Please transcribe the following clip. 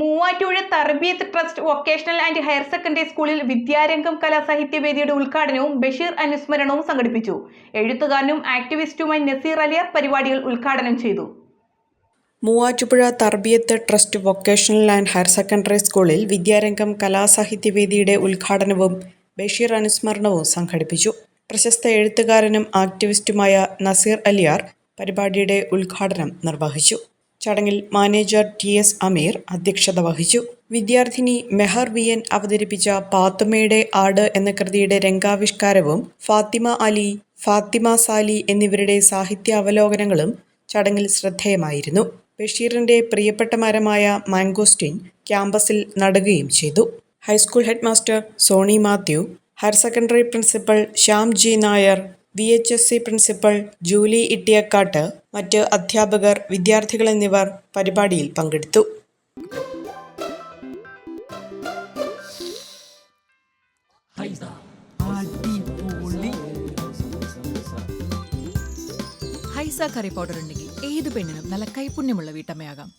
Muvattupuzha Tarbiyath trust vocational and higher secondary സ്കൂളിൽ വിദ്യാരംഗം കലാസാഹിത്യവേദിയുടെ ഉദ്ഘാടനവും ബഷീർ അനുസ്മരണവും സംഘടിപ്പിച്ചു. എഴുത്തുകാരനും ആക്ടിവിസ്റ്റുമായി നസീർ അലിയാർ പരിപാടികൾ ഉദ്ഘാടനം ചെയ്തു. Muvattupuzha Tarbiyath trust vocational and higher secondary സ്കൂളിൽ വിദ്യാരംഗം കലാസാഹിത്യവേദിയുടെ ഉദ്ഘാടനവും ബഷീർ അനുസ്മരണവും സംഘടിപ്പിച്ചു. പ്രശസ്ത എഴുത്തുകാരനും ആക്ടിവിസ്റ്റുമായ നസീർ അലിയാർ പരിപാടിയുടെ ഉദ്ഘാടനം നിർവഹിച്ചു. ചടങ്ങിൽ മാനേജർ ടി എസ് അമീർ അധ്യക്ഷത വഹിച്ചു. വിദ്യാർത്ഥിനി മെഹർ വി എൻ അവതരിപ്പിച്ച പാത്തുമ്മയുടെ ആട് എന്ന കൃതിയുടെ രംഗാവിഷ്കാരവും ഫാത്തിമ അലി ഫാത്തിമ സാലി എന്നിവരുടെ സാഹിത്യ അവലോകനങ്ങളും ചടങ്ങിൽ ശ്രദ്ധേയമായിരുന്നു. ബഷീറിന്റെ പ്രിയപ്പെട്ട മരമായ മാംഗോസ്റ്റിൻ ക്യാമ്പസിൽ നടുകയും ചെയ്തു. High school headmaster Sony Mathew higher secondary principal Shyam G Nair V H S C principal Julie Ittiyakkat മറ്റ് അധ്യാപകർ വിദ്യാർത്ഥികൾ എന്നിവർ പരിപാടിയിൽ പങ്കെടുത്തു. ഹൈസ കറി പൗഡർ ഉണ്ടെങ്കിൽ ഏത് പെണ്ണിനും നല്ല കൈപുണ്യമുള്ള വീട്ടമ്മയാകാം.